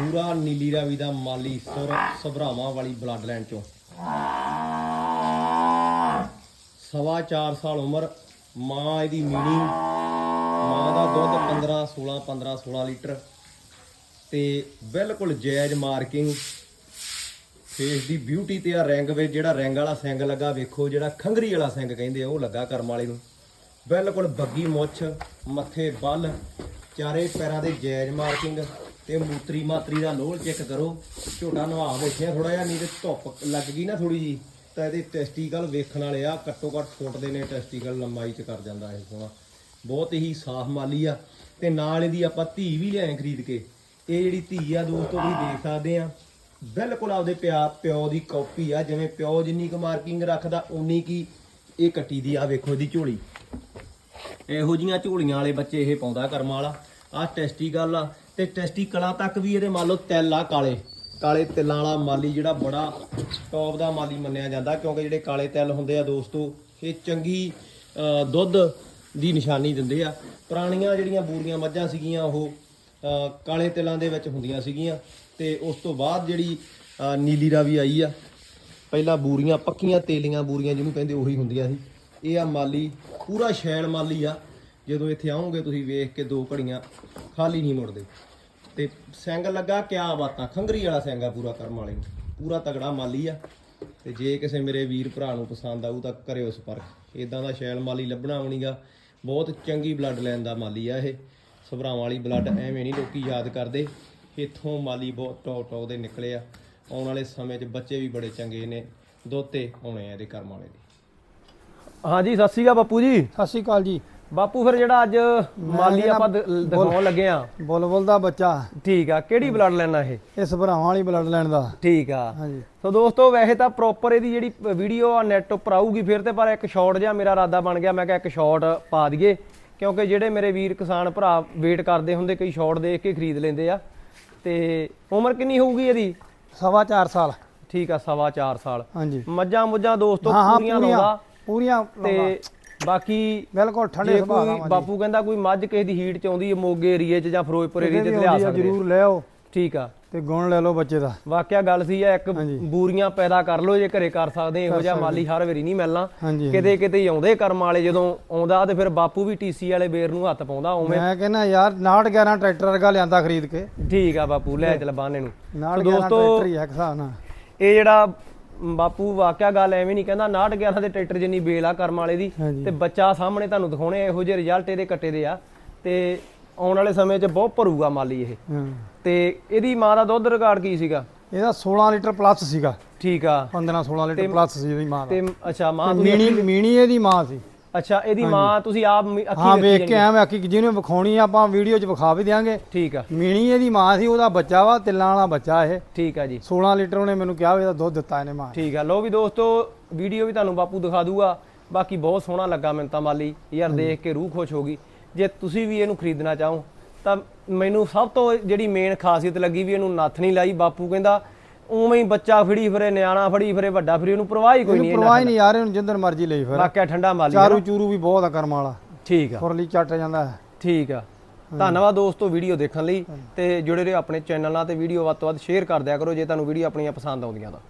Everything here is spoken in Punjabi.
ਪੂਰਾ ਨੀਲੀ ਰਾਵੀ ਦਾ ਮਾਲੀ ਸੁਰ ਸਭਰਾਵਾਂ ਵਾਲੀ ਬਲੱਡ ਲਾਈਨ ਚੋਂ। ਸਵਾ 4 ਸਾਲ ਉਮਰ, ਮਾਂ ਇਹਦੀ ਮੀਣੀ ਮਾਂ ਦਾ ਦੁੱਧ 15 16 15 16 ਲੀਟਰ ਤੇ ਬਿਲਕੁਲ ਜਾਇਜ਼ ਮਾਰਕਿੰਗ ਫੇਸ ਦੀ ਬਿਊਟੀ ਤੇ ਆ ਰੰਗ ਵਿੱਚ ਜਿਹੜਾ ਰੰਗ ਵਾਲਾ ਸਿੰਗ ਲੱਗਾ, ਵੇਖੋ ਜਿਹੜਾ ਖੰਗਰੀ ਵਾਲਾ ਸਿੰਗ ਕਹਿੰਦੇ ਆ, ਉਹ ਲੱਗਾ ਕਰਮ ਵਾਲੇ ਨੂੰ। ਬਿਲਕੁਲ ਬੱਗੀ ਮੁੱਛ, ਮੱਥੇ ਬੱਲ, ਚਾਰੇ ਪੈਰਾਂ ਦੇ ਜਾਇਜ਼ ਮਾਰਕਿੰਗ ਤੇ ਮੂਤਰੀ ਮਾਤਰੀ ਦਾ ਲੋਲ ਚੈੱਕ ਕਰੋ। ਝੋਟਾ ਨਵਾ ਬੈਠਿਆ ਥੋੜਾ ਜਿਹਾ, ਨਹੀਂ ਤੇ ਧੁੱਪ ਲੱਗ ਗਈ ਨਾ ਥੋੜੀ ਜੀ ਤਾਂ ਇਹਦੇ ਟੈਸਟੀਕਲ ਵੇਖਣ ਵਾਲੇ ਆ, ਘੱਟੋ ਘੱਟ ਫੁੱਟ ਦੇ ਨੇ ਟੈਸਟੀਕਲ ਲੰਬਾਈ ਚ ਕਰ ਜਾਂਦਾ ਇਹ ਸੋਹਣਾ। ਬਹੁਤ ਹੀ ਸਾਫ਼ ਮਾਲੀ ਆ। ਤੇ ਨਾਲ ਇਹਦੀ ਆਪਾਂ ਧੀ ਵੀ ਲਿਆਏ ਖਰੀਦ ਕੇ। ਇਹ ਜਿਹੜੀ ਧੀ ਆ, ਦੋਸਤੋ, ਤੁਸੀਂ ਦੇਖ ਸਕਦੇ ਆ। ਬਿਲਕੁਲ ਆਪਦੇ ਪਿਆ, ਪਿਓ ਦੀ ਕਾਪੀ ਆ। ਜਿਵੇਂ ਪਿਓ ਜਿੰਨੀ ਕੁ ਮਾਰਕਿੰਗ ਰੱਖਦਾ ਉਨੀ ਕੀ ਇਹ ਕੱਟੀ ਦੀ ਆ। ਵੇਖੋ ਇਹਦੀ ਝੋਲੀ। ਇਹੋ ਜੀਆਂ ਝੋਲੀਆਂ ਵਾਲੇ ਬੱਚੇ ਇਹ ਪਾਉਂਦਾ ਕਰਮ ਵਾਲਾ। ਆ ਟੈਸਟੀਕਲ ਆ ਤੇ ਟੈਸਟੀਕਲਾਂ ਤੱਕ ਵੀ ਇਹਦੇ ਮੰਨ ਲਓ ਤਿਲ ਆ ਕਾਲੇ। ਕਾਲੇ ਤਿਲਾਂ ਵਾਲਾ ਮਾਲੀ ਜਿਹੜਾ ਬੜਾ ਟੌਪ ਦਾ ਮਾਲੀ ਮੰਨਿਆ ਜਾਂਦਾ ਕਿਉਂਕਿ ਜਿਹੜੇ ਕਾਲੇ ਤਿਲ ਹੁੰਦੇ ਆ ਦੋਸਤੋ ਇਹ ਚੰਗੀ ਦੁੱਧ ਦੀ ਨਿਸ਼ਾਨੀ ਦਿੰਦੇ ਆ। ਪੁਰਾਣੀਆਂ ਜਿਹੜੀਆਂ ਬੂਰੀਆਂ ਮੱਝਾਂ ਸੀਗੀਆਂ ਉਹ ਕਾਲੇ ਤਿਲਾਂ ਦੇ ਵਿੱਚ ਹੁੰਦੀਆਂ ਸੀਗੀਆਂ ਤੇ ਉਸ ਤੋਂ ਬਾਅਦ ਜਿਹੜੀ ਅ, ਨੀਲੀ ਰਾਵੀ ਆਈ ਆ ਪਹਿਲਾਂ ਬੂਰੀਆਂ ਪੱਕੀਆਂ ਤੇਲੀਆਂ ਬੂਰੀਆਂ ਜਿਹਨੂੰ ਕਹਿੰਦੇ ਉਹੀ ਹੁੰਦੀਆਂ ਸੀ। ਇਹ ਆ ਮਾਲੀ ਪੂਰਾ ਸ਼ੈਲ ਮਾਲੀ ਆ। ਜਦੋਂ ਇੱਥੇ ਆਓਗੇ ਤੁਸੀਂ ਵੇਖ ਕੇ ਦੋ ਘੜੀਆਂ ਖਾਲੀ ਨਹੀਂ ਮੁੜਦੇ। ਤੇ ਸਿੰਘ ਲੱਗਾ ਕਿਆ ਬਾਤਾਂ। ਖੰਗਰੀ ਵਾਲਾ ਆ ਪੂਰਾ ਕਰਮ ਵਾਲੇ ਨੂੰ। ਪੂਰਾ ਤਗੜਾ ਮਾਲੀ ਆ। ਤੇ ਜੇ ਕਿਸੇ ਮੇਰੇ ਵੀਰ ਭਰਾ ਨੂੰ ਪਸੰਦ ਆਊ ਤਾਂ ਕਰਿਓ ਸੰਪਰਕ। ਇਦਾਂ ਦਾ ਸ਼ੈਲ ਮਾਲੀ ਲੱਭਣਾ ਆਉਣੀਗਾ ਬਹੁਤ ਚੰਗੀ ਬਲੱਡ ਲਾਈਨ ਦਾ ਮਾਲੀ ਆ ਇਹ। ਸਭਰਾਵਾਂ ਵਾਲੀ ਬਲੱਡ ਐਵੇਂ ਨਹੀਂ ਲੋਕੀ ਯਾਦ ਕਰਦੇ। ਇੱਥੋਂ ਮਾਲੀ ਬਹੁਤ ਟੌਪ ਟੌਪ ਦੇ ਨਿਕਲੇ ਆ। ਆਉਣ ਵਾਲੇ ਸਮੇਂ 'ਚ ਬੱਚੇ ਵੀ ਬੜੇ ਚੰਗੇ ਨੇ। ਦੋਤੇ ਆਉਣੇ ਆ ਇਹਦੇ ਕਰਮ ਵਾਲੇ ਦੇ। ਹਾਂਜੀ ਸਤਿ ਸ਼੍ਰੀ ਅਕਾਲ ਬਾਪੂ ਜੀ। ਸਤਿ ਸ਼੍ਰੀ ਅਕਾਲ ਜੀ। ਬਾਪੂ ਫਿਰ ਜਿਹੜਾ ਅੱਜ ਮਾਲੀ ਆਪਾਂ ਦਿਖਾਉਣ ਲੱਗੇ ਆ ਬੁਲਬੁਲ ਦਾ ਬੱਚਾ। ਠੀਕ ਆ ਕਿਹੜੀ ਬਲੱਡ ਲੈਣਾ ਇਹ? ਇਸ ਭਰਾਵਾਂ ਵਾਲੀ ਬਲੱਡ ਲੈਣ ਦਾ। ਠੀਕ ਆ। ਹਾਂਜੀ। ਸੋ ਦੋਸਤੋ ਵੈਸੇ ਤਾਂ ਪ੍ਰੋਪਰ ਇਹਦੀ ਜਿਹੜੀ ਵੀਡੀਓ ਆ ਨੈਟ ਉੱਪਰ ਆਊਗੀ ਫਿਰ ਤੇ ਪਰ ਇੱਕ ਸ਼ਾਰਟ ਜਿਹਾ ਮੇਰਾ ਇਰਾਦਾ ਬਣ ਗਿਆ। ਮੈਂ ਕਿਹਾ ਇੱਕ ਸ਼ਾਰਟ ਪਾ ਦਈਏ ਕਿਉਂਕਿ ਜਿਹੜੇ ਮੇਰੇ ਵੀਰ ਕਿਸਾਨ ਭਰਾ ਵੇਟ ਕਰਦੇ ਹੁੰਦੇ ਕਈ ਸ਼ਾਰਟ ਦੇਖ ਕੇ ਖਰੀਦ ਲੈਂਦੇ ਆ। ਤੇ ਉਮਰ ਕਿੰਨੀ ਹੋਊਗੀ ਇਹਦੀ? ਸਵਾ ਚਾਰ ਸਾਲ। ਠੀਕ ਆ ਸਵਾ 4 ਸਾਲ। ਹਾਂਜੀ। ਮੱਝਾਂ ਮੁੱਝਾਂ ਦੋਸਤੋ ਪੂਰੀਆਂ ਲਾਉਂਦਾ। ਪੂਰੀਆਂ ਤੇ ਬਾਕੀ ਬਿਲਕੁਲ ਠੰਡੇ ਜੇ ਸੁਭਾਅ ਦਾ ਕੋਈ ਬਾਪੂ ਕਹਿੰਦਾ ਕੋਈ ਮੱਝ ਕਿਸੇ ਦੀ ਹੀਟ ਚ ਆਉਂਦੀ ਹੈ ਮੋਗੇ ਏਰੀਏ ਚ ਜਾਂ ਫਿਰੋਜ਼ਪੁਰ ਏਰੀਏ ਚ ਲਿਆ ਸਕਦੇ। ਜ਼ਰੂਰ ਲੈ ਆਓ। ਠੀਕ ਆ। ਤੇ ਗੁਣ ਲੈ ਲਓ ਬੱਚੇ ਦਾ। ਵਾਕਿਆ ਗੱਲ ਸੀ ਆ ਇੱਕ। ਬੂਰੀਆਂ ਪੈਦਾ ਕਰ ਲਓ ਜੇ ਘਰੇ ਕਰ ਸਕਦੇ ਇਹੋ ਜਿਹਾ ਮਾਲੀ ਹਰ ਵਾਰੀ ਨਹੀਂ ਮਿਲਣਾ। ਕਿਤੇ ਕਿਤੇ ਆਉਂਦੇ ਕਰਮ ਵਾਲੇ ਜਦੋਂ ਆਉਂਦਾ ਤੇ ਫਿਰ ਬਾਪੂ ਵੀ ਟੀਸੀ ਵਾਲੇ ਬੇਰ ਨੂੰ ਹੱਥ ਪਾਉਂਦਾ ਉਵੇਂ। ਮੈਂ ਕਹਿੰਦਾ ਯਾਰ 69 11 ਟਰੈਕਟਰ ਵਰਗਾ ਲਿਆਂਦਾ ਖਰੀਦ ਕੇ। ਠੀਕ ਆ ਬਾਪੂ ਲੈ ਚੱਲ ਬਾਨੇ ਨੂੰ। ਨਾਲ ਸੋ 11 ਦੋਸਤੋ ਟਰੈਕਟਰ ਹੀ ਆ ਇਹ ਜਿਹੜਾ ਬਾਪੂ ਵਾਕਿਆ ਗੱਲ ਐਵੇਂ ਨਹੀਂ ਕਹਿੰਦਾ 69 11 ਦੇ ਟਰੈਕਟਰ ਜਿੰਨੀ ਬੇਲ ਆ ਕਰਮ ਵਾਲੇ ਦੀ ਹਾਂਜੀ। ਤੇ ਬੱਚਾ ਸਾਹਮਣੇ ਤੁਹਾਨੂੰ ਦਿਖਾਉਣੇ ਇਹੋ ਜਿਹੇ ਰਿਜ਼ਲਟ ਇਹਦੇ ਕੱਟੇ ਦੇ ਆ। ਤੇ ਆਉਣ ਵਾਲੇ ਸਮੇਂ 'ਚ ਬਹੁਤ ਭਰੂਗਾ ਮਾਲੀ ਇਹ। ਹਾਂ। ਤੇ ਇਹਦੀ ਮਾਂ ਦਾ ਦੁੱਧ ਰਿਕਾਰਡ ਕੀ ਸੀਗਾ? ਇਹਦਾ 16 ਲੀਟਰ ਪਲੱਸ ਸੀਗਾ। ਠੀਕ ਆ। 15 16 ਲੀਟਰ ਪਲੱਸ ਸੀ ਇਹਦੀ ਮਾਂ ਦਾ। ਤੇ ਅੱਛਾ ਮਾਂ ਤੁਸੀਂ ਮੀਣੀ ਮੀਣੀ ਇਹਦੀ ਮਾਂ ਸੀ। ਅੱਛਾ ਇਹਦੀ ਮਾਂ ਤੁਸੀਂ ਆਪ ਮ- ਅੱਖੀਂ ਹਾਂ ਵੇਖੀ। ਕੇ ਐਵੇਂ ਆਖੀ ਜਿਹਨੂੰ ਵਿਖਾਉਣੀ ਆ ਆਪਾਂ ਵੀਡੀਓ 'ਚ ਵਿਖਾ ਵੀ ਦਿਆਂਗੇ। ਠੀਕ ਆ। ਮੀਣੀ ਇਹਦੀ ਮਾਂ ਸੀ ਉਹਦਾ ਬੱਚਾ ਵਾ ਤਿੱਲਾਂ ਵਾਲਾ ਬੱਚਾ ਇਹ। ਠੀਕ ਆ ਜੀ। 16 ਲੀਟਰ ਉਹਨੇ ਮੈਨੂੰ ਕਿਹਾ ਵੀ ਇਹਦਾ ਦੁੱਧ ਦਿੱਤਾ ਇਹਨੇ ਮਾਂ ਠੀਕ ਆ। ਲੋ ਵੀ ਦੋਸਤੋ ਵੀਡੀਓ ਵੀ ਤੁਹਾਨੂੰ ਬਾਪੂ ਦਿਖਾ ਦੂਗਾ। ਬਾਕੀ ਬਹੁਤ ਸੋਹਣਾ ਲੱਗਾ ਮੈਨੂੰ ਤਾਂ ਮਾਲੀ। ਯਾਰ ਦੇਖ ਕੇ ਰੂਹ ਖੁਸ਼ ਹੋ ਗਈ। ਜੇ ਤੁਸੀਂ ਵੀ ਇਹਨੂੰ ਖਰੀਦਣਾ ਚਾਹੋ ਤਾਂ ਮੈਨੂੰ ਸਭ ਤੋਂ ਜਿਹੜੀ ਮੇਨ ਖਾਸੀਅਤ ਲੱਗੀ ਵੀ ਇਹਨੂੰ ਨੱਥ ਨਹੀਂ ਲਾਈ। ਬਾਪੂ ਕਹਿੰਦਾ ਉਵੇਂ ਹੀ ਬੱਚਾ ਫੜੀ ਫਿਰੇ ਨਿਆਣਾ ਫੜੀ ਫਿਰੇ ਵੱਡਾ ਫੜੀ ਉਹਨੂੰ ਪਰਵਾਹ ਹੀ ਕੋਈ ਇਹਨੂੰ ਨਹੀਂ ਪਰਵਾਹ ਹੀ ਨਹੀਂ ਯਾਰ ਇਹਨੂੰ ਜਿੰਦਰ ਮਰਜ਼ੀ ਲਈ ਫਿਰ। ਵਾਕਿਆ ਠੰਡਾ ਮਾਲੀ ਚਾਰੂ ਚੂਰੂ ਵੀ ਬਹੁਤ ਆ ਕਰਮ ਵਾਲਾ। ਠੀਕ ਆ। ਫੁਰਲੀ ਚੱਟ ਜਾਂਦਾ ਹੈ। ਠੀਕ ਆ। ਧੰਨਵਾਦ ਦੋਸਤੋ ਵੀਡੀਓ ਦੇਖਣ ਲਈ ਤੇ ਜੁੜੇ ਰਹੋ ਆਪਣੇ ਚੈਨਲ ਨਾਲ ਤੇ। ਵੀਡੀਓ ਵੱਧ ਤੋਂ ਵੱਧ ਸ਼ੇਅਰ ਕਰ ਦਿਆ ਕਰੋ ਜੇ ਤੁਹਾਨੂੰ ਵੀਡੀਓ ਆਪਣੀਆਂ ਪਸੰਦ ਆਉਂਦੀਆਂ ਤਾਂ।